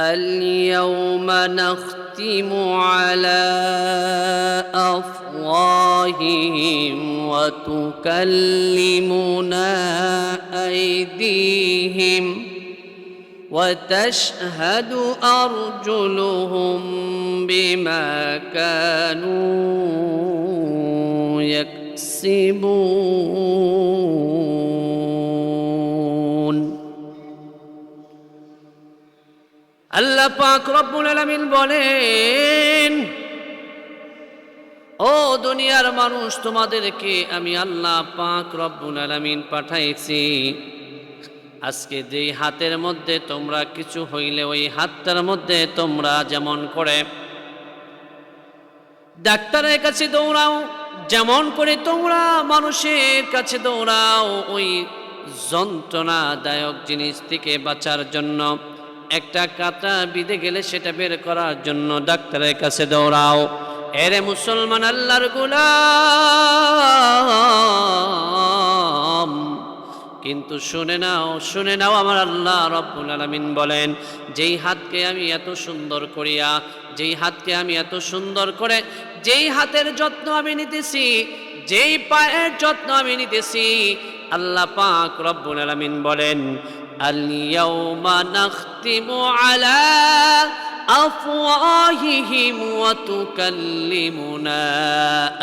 اليوم نختم على أفواههم وتكلمنا أيديهم وتشهد أرجلهم بما كانوا يكسبون. আল্লাহ পাক রব্বুল আলামিন বলেন, ও দুনিয়ার মানুষ, তোমাদেরকে আমি আল্লাহ পাক রব্বুল আলামিন পাঠাইছি। আজকে যেই হাতের মধ্যে তোমরা কিছু হইলে, ওই হাতটার মধ্যে তোমরা যেমন করে ডাক্তারের কাছে দৌড়াও, যেমন করে তোমরা মানুষের কাছে দৌড়াও, ওই যন্ত্রণাদায়ক জিনিস থেকে বাঁচার জন্য একটা কাটা বিঁধে গেলে সেটা বের করার জন্য ডাক্তারের কাছে দৌড়াও। এরে মুসলমান আল্লাহর গুলাম। কিন্তু শুনে নাও শুনে নাও আমার আল্লাহ রব্বুল আলামিন বলেন, যেই হাতকে আমি এত সুন্দর করিয়া, যেই হাতকে আমি এত সুন্দর করে, যেই হাতের যত্ন আমি নিতেছি, যেই পায়ের যত্ন আমি নিতেছি, আল্লাহ পাক রব্বুল আলামিন বলেন اليوم نختم على أفواههم وتكلمنا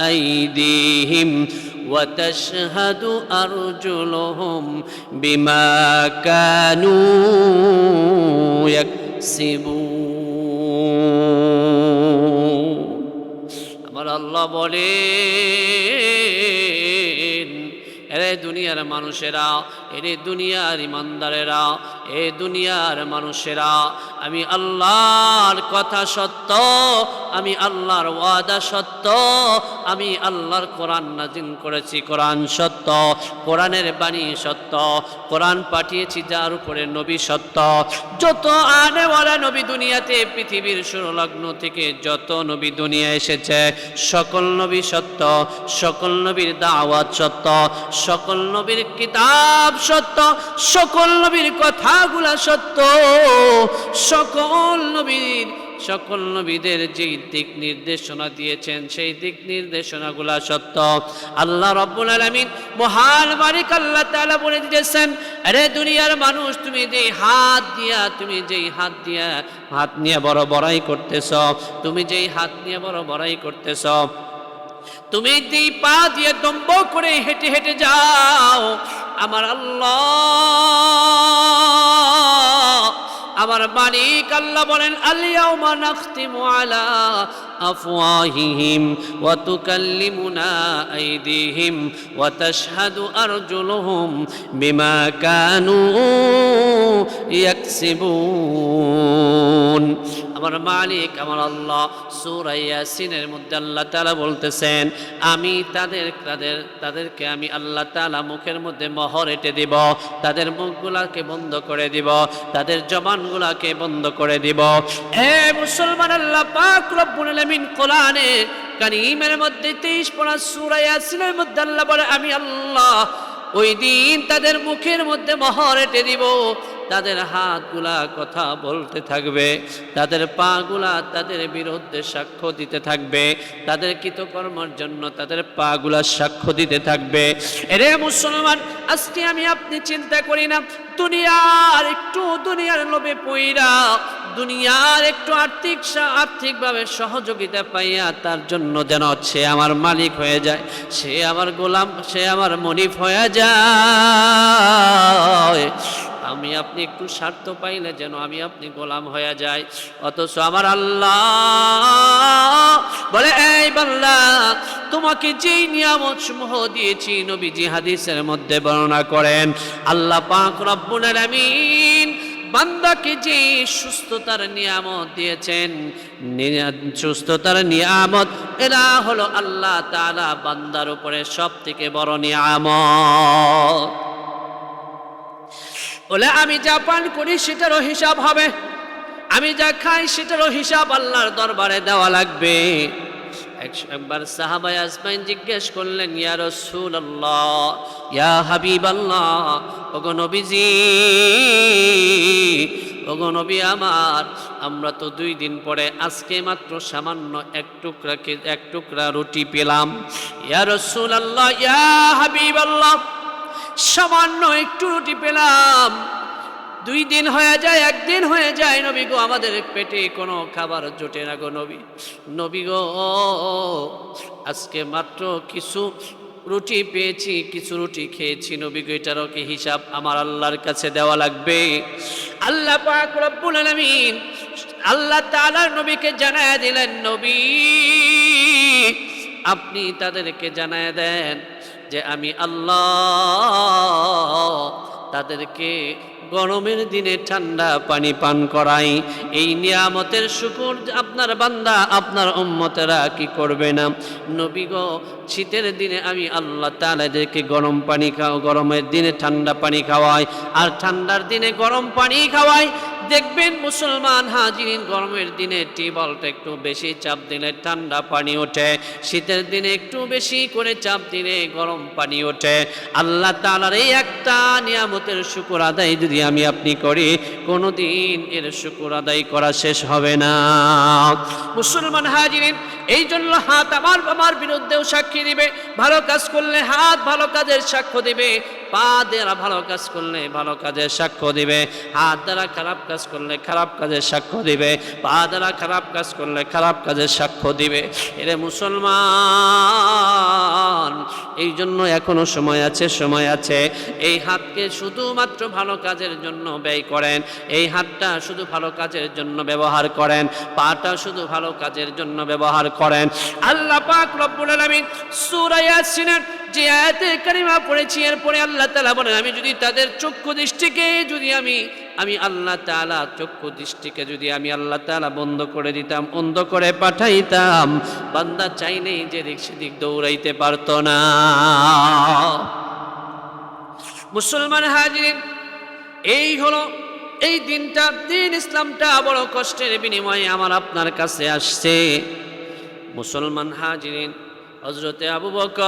أيديهم وتشهد أرجلهم بما كانوا يكسبون আমার আল্লাহ বলেন এরে দুনিয়ার মানুষেরা এরে দুনিয়ার ইমানদারেরা, এ দুনিয়ার মানুষেরা, আমি আল্লাহর কথা সত্য, আমি আল্লাহর ওয়াদা সত্য, আমি আল্লাহর কোরআন নাজিন করেছি, কোরআন সত্য, কোরআনের বাণী সত্য, কোরআন পাঠিয়েছি যার উপরে নবী সত্য। যত আনেওয়ালা নবী দুনিয়াতে, পৃথিবীর সুরলগ্ন থেকে যত নবী দুনিয়া এসেছে, সকল নবী সত্য, সকল নবীর দাওয়াত সত্য, সকল নবীর কিতাব সত্য, সকল নবীর কথাগুলা সত্য। সকল নবীর, সকল নবীদের যেই দিক নির্দেশনা দিয়েছেন, সেই দিক নির্দেশনাগুলা সত্য। আল্লাহ রব্বুল আলামিন মহান মালিক আল্লাহ তাআলা বলে দিয়েছেন, আরে দুনিয়ার মানুষ, তুমি যেই হাত দিয়া, তুমি যেই হাত দিয়া হাত নিয়ে বড় বড়াই করতেছ, তুমি যেই হাত নিয়ে বড় বড়াই করতেছ, তুমি যেই পা দিয়ে দম্ব করে হেঁটে হেঁটে যাও আমার আল্লাহ। আমার মালিক আল্লাহ বলেন আলিয়াউমা নাখতিমু আলা আফওয়াহিহিম ওয়া তুকাল্লিমুনা আইদিহিম ওয়া তাশহাদু আরজুলুহুম বিমা কানু ইয়াকসিবুন। আমার মালিক, আমার আল্লাহ, সূরা ইয়াসিনের মধ্যে আল্লাহ তালা বলতেছেন, আমি তাদের তাদের, তাদেরকে আমি আল্লাহ তালা মুখের মধ্যে মহর এঁটে দিব, তাদের মুখগুলাকে বন্ধ করে দিব, তাদের জবানগুলাকে বন্ধ করে দিব। হে মুসলমান আল্লাহ পাক রব্বুল আলামিন কোরআনে কারীমের মধ্যে 23 পড়া সূরা ইয়াসিনের মধ্যে আল্লাহ বলে, আমি আল্লাহ ওই দিন তাদের মুখের মধ্যে মহর এঁটে দিব তাদের হাতগুলা কথা বলতে থাকবে, তাদের পাগুলা তাদের বিরুদ্ধে সাক্ষ্য দিতে থাকবে, তাদের কৃতকর্মের জন্য তাদের পাগুলা সাক্ষ্য দিতে থাকবে। এরে মুসলমান, আজকে আমি আপনি চিন্তা করি না, দুনিয়ার একটু দুনিয়ার লোভে পইরা, দুনিয়ার একটু আর্থিক আর্থিকভাবে সহযোগিতা পাইয়া তার জন্য যেন সে আমার মালিক হয়ে যায়, সে আমার গোলাম, সে আমার মনিফ হয়ে যায়। আমি আপনি একটু স্বার্থ পাইলে যেন আমি আপনি গোলাম হয়ে যাই। অথচ আমার আল্লাহ বলে, এই বাল্লা তোমাকে যেই নিয়ামত সমূহ দিয়েছি নবীজি হাদিসের মধ্যে বর্ণনা করেন, আল্লাহ পাক রব্বুল আলামিন বান্দাকে যে সুস্থতার নিয়ামত দিয়েছেন সুস্থতার নিয়ামত, এরা হলো আল্লাহ তাআলা বান্দার উপরে সব থেকে বড় নিয়ামত। বলে, আমি যা পান করি সেটারও হিসাব হবে। আমি যা খাই সেটারও হিসাব আল্লাহর দরবারে দেওয়া লাগবে। এক- একবার সাহাবাই আসমাইন জিজ্ঞেস করলেন, ইয়া রসুল আল্লাহ ইয়া হাবিব আল্লাহ ওগো নবীজি আমার, আমরা তো দুই দিন পরে আজকে মাত্র সামান্য এক টুকরা এক টুকরা রুটি পেলাম। ইয়া রসুল আল্লাহ ইয়া হাবিব আল্লাহ সামান্য একটু রুটি পেলাম। দুই দিন হয়ে যায়, একদিন হয়ে যায়, নবী গো, আমাদের পেটে কোনো খাবার জোটে না গো নবী। নবী গো, আজকে মাত্র কিছু রুটি পেয়েছি, কিছু রুটি খেয়েছি নবী গো, এটারও কি হিসাব আমার আল্লাহর কাছে দেওয়া লাগবে? আল্লাহ পাক রব্বুল আলামিন আল্লাহ তাআলার নবীকে জানায় দিলেন, নবী, আপনি তাদেরকে জানায় দেন যে আমি আল্লাহ তাদেরকে গরমের দিনে ঠান্ডা পানি পান করাই। এই নিয়ামতের শুকুর আপনার বান্দা, আপনার উম্মতেরা কি করবে না? নবী গো, শীতের দিনে আমি আল্লাহ তাদেরকে গরম পানি খাও, গরমের দিনে ঠান্ডা পানি খাওয়াই। আর ঠান্ডার দিনে গরম পানি খাওয়াই দেখবেন মুসলমান হাজিরিন, গরমের দিনে টিউবওয়েলটা একটু বেশি চাপ দিলে ঠান্ডা পানি ওঠে, শীতের দিনে একটু বেশি করে চাপ দিলে গরম পানি ওঠে। আল্লাহ তালার এই একটা নিয়ামতের শুকুর আদায় যদি আমি আপনি করি, কোনোদিন এর শুকুর আদায় করা শেষ হবে না। মুসলমান হাজিরিন এই জন্য হাত আমার আমার বিরুদ্ধেও সাক্ষী দিবে, ভালো কাজ করলে হাত ভালো কাজের সাক্ষ্য দিবে পা দ্বারা ভালো কাজ করলে ভালো কাজের সাক্ষ্য দিবে। হাত দ্বারা খারাপ কাজ করলে খারাপ কাজের সাক্ষ্য দিবে। পা দ্বারা খারাপ কাজ করলে খারাপ কাজের সাক্ষ্য দিবে। এরে মুসলমান, এই জন্য এখনও সময় আছে সময় আছে। এই হাতকে শুধুমাত্র ভালো কাজের জন্য ব্যয় করেন। এই হাতটা শুধু ভালো কাজের জন্য ব্যবহার করেন। পাটা শুধু ভালো কাজের জন্য ব্যবহার করেন। আল্লাহ পাক রব্বুল আলামিন সূরা ইয়াসিনের যে আয়াতে কারিমা পড়েছি, এরপরে আল্লাহ তাআলা বলেন, আমি যদি তাদের চক্ষু দৃষ্টিকে যদি আমি আমি আল্লাহ তাআলা চক্ষু দৃষ্টিকে যদি আমি আল্লাহ তাআলা বন্ধ করে দিতাম, অন্ধ করে পাঠাইতাম, বান্দা চাইলেই যে দিক সেদিক দৌড়াইতে পারতো না। মুসলমান হাজিরিন এই হলো, এই দিনটা, দিন ইসলামটা বড় কষ্টের বিনিময়ে আমার আপনার কাছে আসছে। মুসলমান হাজিরিন হজরতে আবু বকর,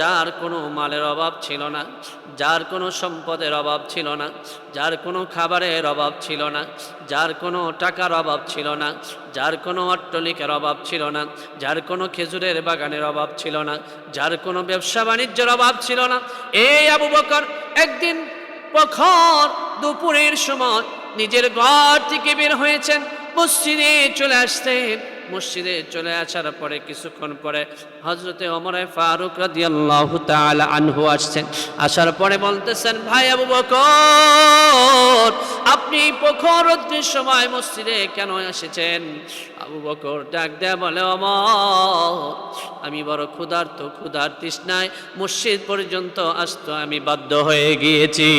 যার কোনো মালের অভাব ছিল না, যার কোনো সম্পদের অভাব ছিল না, যার কোনো খাবারের অভাব ছিল না, যার কোনো টাকার অভাব ছিল না, যার কোনো অট্টলিকের অভাব ছিল না, যার কোনো খেজুরের বাগানের অভাব ছিল না, যার কোনো ব্যবসা বাণিজ্যের অভাব ছিল না। এই আবু বকর একদিন প্রখর দুপুরের সময় নিজের ঘর থেকে বের হয়েছেন। মসজিদে চলে আসতেন মসজিদে চলে আসার পরে, কিছুক্ষণ পরে হজরতে অমরে ফারুক রাদিয়াল্লাহু তাআলা আনহু আসছেন। আসার পরে বলতেছেন, ভাই আবু বকর, আপনি প্রখর সময় মসজিদে কেন এসেছেন? আবু বকর ডাক দেয়া বলে অমর আমি বড় ক্ষুধার্ত, ক্ষুধার তৃষ্ণায় মসজিদ পর্যন্ত আসতো আমি বাধ্য হয়ে গিয়েছি।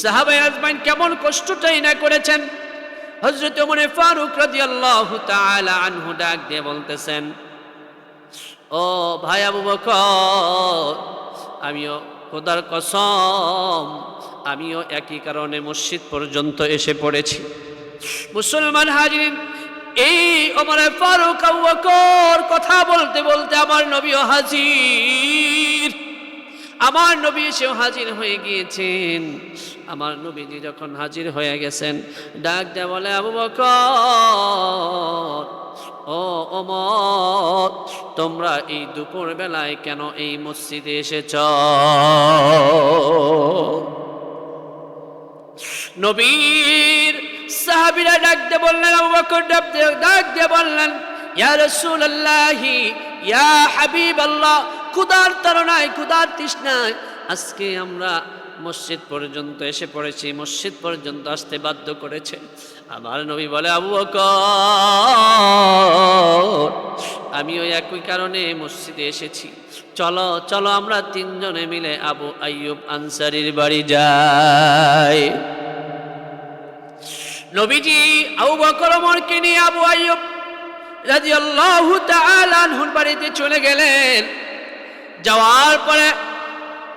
সাহাবাই আজমাইন কেমন কষ্টটাই না করেছেন? হজরত মনে ফারুক রাদিয়াল্লাহু তাআলা আনহু ডাক দিয়ে বলতেছেন, ও ভাই আবু বকর, আমিও খোদার কসম, আমিও একই কারণে মসজিদ পর্যন্ত এসে পড়েছি। মুসলমান হাজিরিন, এই ওমরে ফারুক কথা বলতে বলতে আমার নবীও হাজির আমার নবী এসেও হাজির হয়ে গিয়েছেন। আমার নবীজি যখন হাজির হয়ে গেছেন, ডাক দেয়া বলে, আবু বকর, ও ওমর, তোমরা এই দুপুর বেলায় কেন এই মসজিদে এসেছ? নবীর সাহাবীরা ডাক দিয়ে বললেন, আবু বকর, ডাক দিয়ে বললেন, ইয়া রাসূলুল্লাহি, ইয়া হাবিবাল্লাহ ক্ষুধার তাড়নায়, ক্ষুধার তৃষ্ণায় আজকে আমরা মসজিদ পর্যন্ত এসে পড়েছি, মসজিদ পর্যন্ত আসতে বাধ্য করেছে। আমার নবী বলে, আবু আমি ওই একই কারণে মসজিদে এসেছি। চলো চলো আমরা তিনজনে মিলে আবু আইয়ুব আনসারির বাড়ি যাই। নবীজি আবু বকর ওমরকে নিয়ে আবু আইয়ুব তাআলা আনহুর বাড়িতে চলে গেলেন। যাওয়ার পরে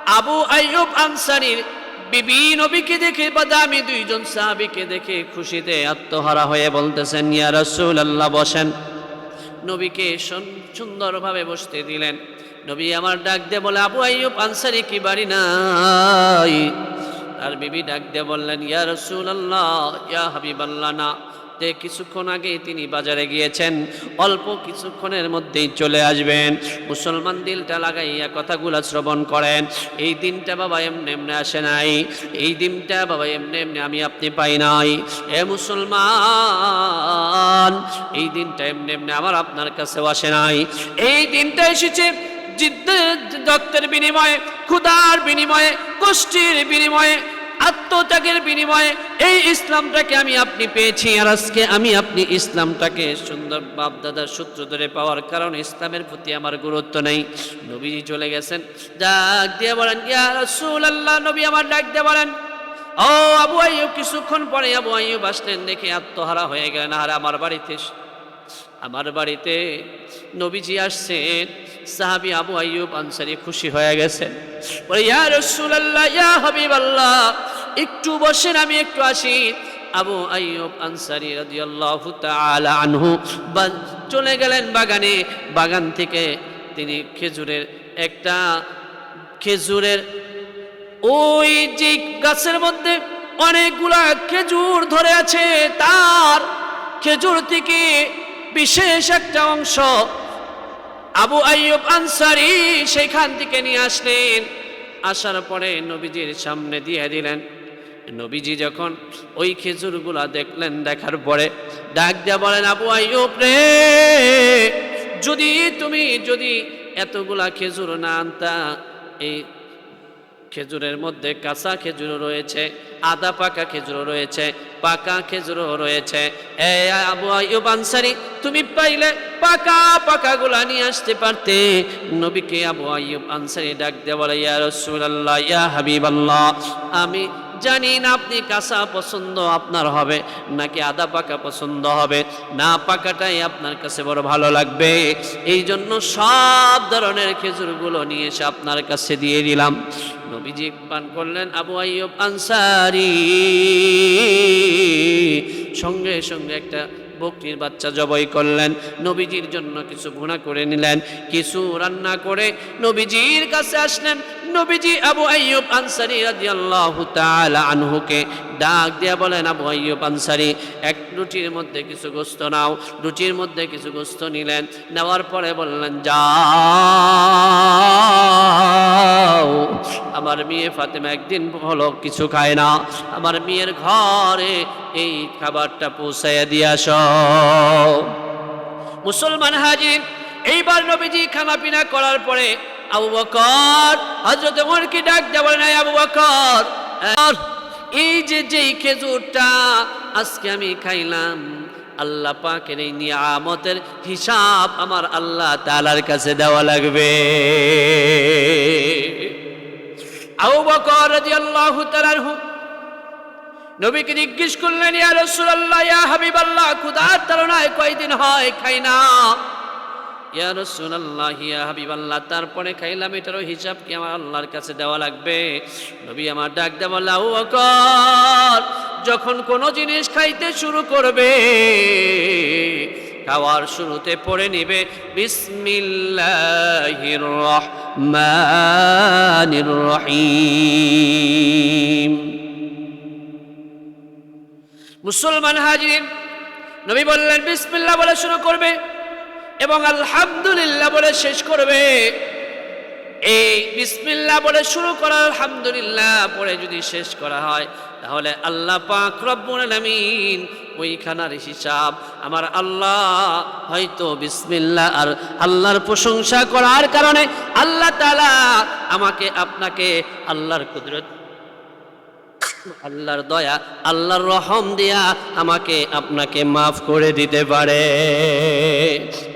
আবু আইয়ুব আনসারির বিবি নবীকে দেখে বা দুইজন সাহাবীকে দেখে খুশিতে আত্মহারা হয়ে বলতেছেন, ইয়া রাসূলুল্লাহ, বসেন। নবীকে সুন- সুন্দরভাবে বসতে দিলেন। নবী আমার ডাক দিয়ে বলে, আবু আইয়ুব আনসারি কি বাড়ি নাই? আর বিবি ডাক দিয়ে বললেন, ইয়া রাসূলুল্লাহ, ইয়া হাবিবাল্লাহ, না। তে কিছুক্ষণ আগে তিনি বাজারে গিয়েছেন। অল্প কিছুক্ষণের মধ্যেই চলে আসবেন। মুসলমান দিলটা লাগাইয়া কথাগুলো শ্রবণ করেন। এই দিনটা বাবা এমনি এমনি আসে নাই। এই দিনটা বাবা এমনি এমনি আমি আপনি পাই নাই। এ মুসলমান, এই দিনটা এমনি এমনি আমার আপনার কাছেও আসে নাই। এই দিনটা এসেছে জিদ্দের রক্তের বিনিময়ে ক্ষুধার বিনিময়ে কষ্টের বিনিময়ে আত্মত্যাগের বিনিময়ে এই ইসলামটাকে আমি আপনি পেয়েছি আর আজকে আমি আপনি ইসলামটাকে সুন্দর বাপদাদার সূত্র ধরে পাওয়ার কারণে ইসলামের প্রতি আমার গুরুত্ব নেই। নবীজি চলে গেছেন। ডাক দিয়ে বলেন, ইয়া নবী আমার ডাক দিয়ে বলেন, ও আবু আইয়ুব, কিছুক্ষণ পরে আবু আইয়ুব আসলেন দেখে আত্মহারা হয়ে গেলেন। আর আমার বাড়িতে আমার বাড়িতে নবীজি আসছেন, সাহাবি আবু আইয়ুব আনসারি খুশি হয়ে গেছেন। বলে, ইয়া রাসূলুল্লাহ, ইয়া হাবিবাল্লাহ, একটু বসেন, আমি একটু আসি। আবু আইয়ুব আনসারি রাদিয়াল্লাহু তাআলা আনহু চলে গেলেন বাগানে। বাগান থেকে তিনি খেজুরের একটা, খেজুরের ওই যে গাছের মধ্যে অনেকগুলা খেজুর ধরে আছে, তার খেজুর থেকে বিশেষ একটা অংশ আবু আইয়ুব আনসারি সেখান থেকে নিয়ে আসলেন। আসার পরে নবীজির সামনে দিয়ে দিলেন। নবীজি যখন ওই খেজুরগুলা দেখলেন, দেখার পরে ডাক দিয়া বলেন, আবু আইয়ুব রে, যদি তুমি যদি এতগুলা খেজুর না আনতা, এই খেজুরের মধ্যে কাঁচা খেজুরও রয়েছে, আদা পাকা খেজুরও রয়েছে, পাকা খেজুরও রয়েছে। এ আবু আইয়ুব আনসারি, তুমি পাইলে পাকা পাকা গুলা নিয়ে আসতে পারতে। নবীকে আবু আইয়ুব আনসারি ডাক দিয়ে বলে, ইয়া রাসূলুল্লাহ, ইয়া হাবিবাল্লাহ, আমি জানি না আপনি কাঁচা পছন্দ আপনার হবে, নাকি আদা পাকা পছন্দ হবে। না, পাকাটাই আপনার কাছে বড় ভালো লাগবে। এই জন্য সব ধরনের খেজুরগুলো নিয়ে এসে আপনার কাছে দিয়ে দিলাম। নবীজি পান করলেন, আবু আইয়ুব আনসারি। সঙ্গে সঙ্গে একটা বকরির বাচ্চা জবাই করলেন, নবীজির জন্য কিছু ভুনা করে নিলেন, কিছু রান্না করে নবীজির কাছে আসলেন। নবীজি আবু আইয়ুব আনসারি রাদিয়াল্লাহু তাআলা আনহুকে ডাক দিয়া বলেন, আবু আইয়ুব আনসারি, এক রুটির মধ্যে কিছু গোস্ত নাও। রুটির মধ্যে কিছু গোস্ত নিলেন, নেওয়ার পরে বললেন, যাও। আমার মেয়ে ফাতেমা একদিন হলো কিছু খায় না? আমার মেয়ের ঘরে এই খাবারটা পৌঁছাইয়া দিয়ে আস। মুসলমান হাজির, এইবার নবীজি খানা পিনা করার পরে আবু বকর হজরত ওমরকে ডাক দেওয়া নাই আবু বকর এই যে যেই খেজুরটা আজকে আমি খাইলাম, আল্লাহ পাকের এই নিয়ামতের হিসাব আমার আল্লাহ তালার কাছে দেওয়া লাগবে। আনহু নবীকে জিজ্ঞেস করলেন, ইয়া ক্ষুধার তাড়নায় কয়দিন হয়? খাই না। ইয়া তারপরে খাইলাম, এটারও হিসাব কি আমার আল্লাহর কাছে দেওয়া লাগবে? নবী আমার ডাক দেওয়া যখন কোনো জিনিস খাইতে শুরু করবে, খাওয়ার শুরুতে পড়ে নিবে বিসমিল্লাহির রহমানির রহিম মুসলমান হাজির, নবী বললেন, বিসমিল্লাহ বলে শুরু করবে এবং আলহামদুলিল্লাহ বলে শেষ করবে। এই বিসমিল্লাহ বলে শুরু করা আলহামদুলিল্লাহ পরে যদি শেষ করা হয় তাহলে আল্লাহ পাক রব্বুল আলামিন ওইখানার হিসাব আমার আল্লাহ হয়তো বিসমিল্লাহ আর আল্লাহর প্রশংসা করার কারণে আল্লাহ তালা আমাকে আপনাকে আল্লাহর কুদরত আল্লাহর দয়া, আল্লাহর রহম দিয়া আমাকে আপনাকে মাফ করে দিতে পারে।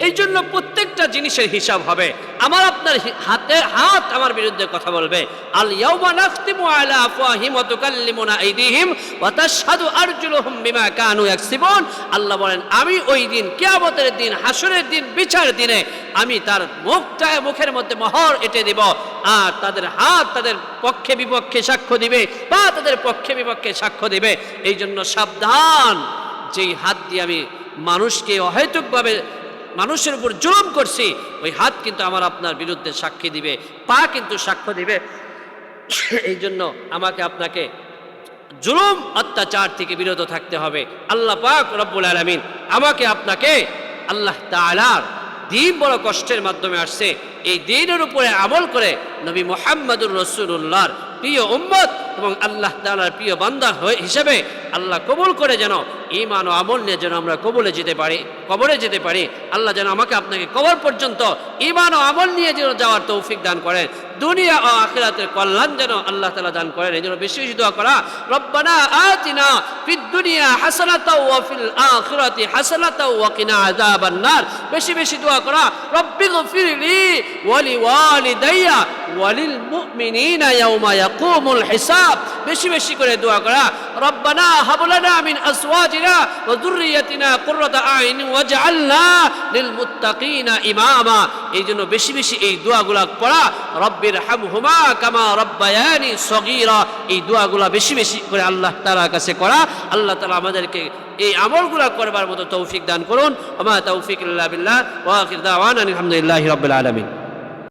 এই জন্য প্রত্যেকটা জিনিসের হিসাব হবে। আমার আপনার হাতে হাত আমার বিরুদ্ধে কথা বলবে। আল ইয়াউমা নাখতিমু আলা আফওয়াহিম ওয়া তুকাল্লিমুনা আইদিহিম ওয়া তাশহাদু আরজুলুহুম বিমা কানু ইয়াকসিবুন। আল্লাহ বলেন, আমি ওই দিন, কিয়ামতের দিন, হাসরের দিন বিচার দিনে আমি তার মুখটা মুখের মধ্যে মোহর এঁটে দিব। আর তাদের হাত তাদের পক্ষে বিপক্ষে সাক্ষ্য দিবে বা তাদের পক্ষে বিপক্ষে সাক্ষ্য দিবে। এই জন্য সাবধান। যেই হাত দিয়ে আমি মানুষকে অহেতুকভাবে মানুষের উপর জুলুম করছি, ওই হাত কিন্তু আমার আপনার বিরুদ্ধে সাক্ষী দিবে, পা কিন্তু সাক্ষ্য দিবে। এই জন্য আমাকে আপনাকে জুলুম, অত্যাচার থেকে বিরত থাকতে হবে। আল্লাহ পাক রব্বুল আলমিন আমাকে আপনাকে আল্লাহ তালার দিন বড় কষ্টের মাধ্যমে আসছে, এই দিনের উপরে আমল করে নবী মোহাম্মদুর রসুল্লাহর প্রিয় উম্মত এবং আল্লাহ তালার প্রিয় বান্দা হিসেবে আল্লাহ কবুল করে যেন ইমান ও আমল নিয়ে যেন আমরা কবলে যেতে পারি, কবরে যেতে পারি। আল্লাহ যেন আমাকে আপনাকে কবর পর্যন্ত ইমান ও আমল নিয়ে যেন যাওয়ার তৌফিক দান করেন। দুনিয়া ও আখিরাতের কল্যাণ যেন আল্লাহ তালা দান করেন, এই জন্য বেশি বেশি দোয়া করা। রব্বানা আতিনা ফিদ দুনিয়া হাসানাতাও ওয়া ফিল আখিরাতি হাসানাতাও ওয়া কিনা আযাবান নার। বেশি বেশি দোয়া করা, রব্বি গফিরলি ওয়া লিওয়ালিদাইয়া ওয়া লিল মুমিনিনা ইয়াওমা ইয়াকুমুল হিসাব। বেশি বেশি করে দোয়া করা রব্বানা হাব লানা মিন আজওয়াজিনা ওয়া যুররিয়াতিনা কুররাতা আইন ওয়াজআলনা লিল মুত্তাকিনা ইমামা। এই জন্য বেশি বেশি এই দোয়াগুলা পড়া, রব্বির হামহুমা কামা রব্বায়ানি সগীরা। এই দোয়াগুলা বেশি বেশি করে আল্লাহ তাআলার কাছে করা। আল্লাহ তাআলা আমাদেরকে এই আমলগুলা করবার মতো তৌফিক দান করুন। ওমা তৌফিক ইল্লা বিল্লাহ। ওয়া আখির দাওয়ানা আলহামদুলিল্লাহি রাব্বিল আলামিন।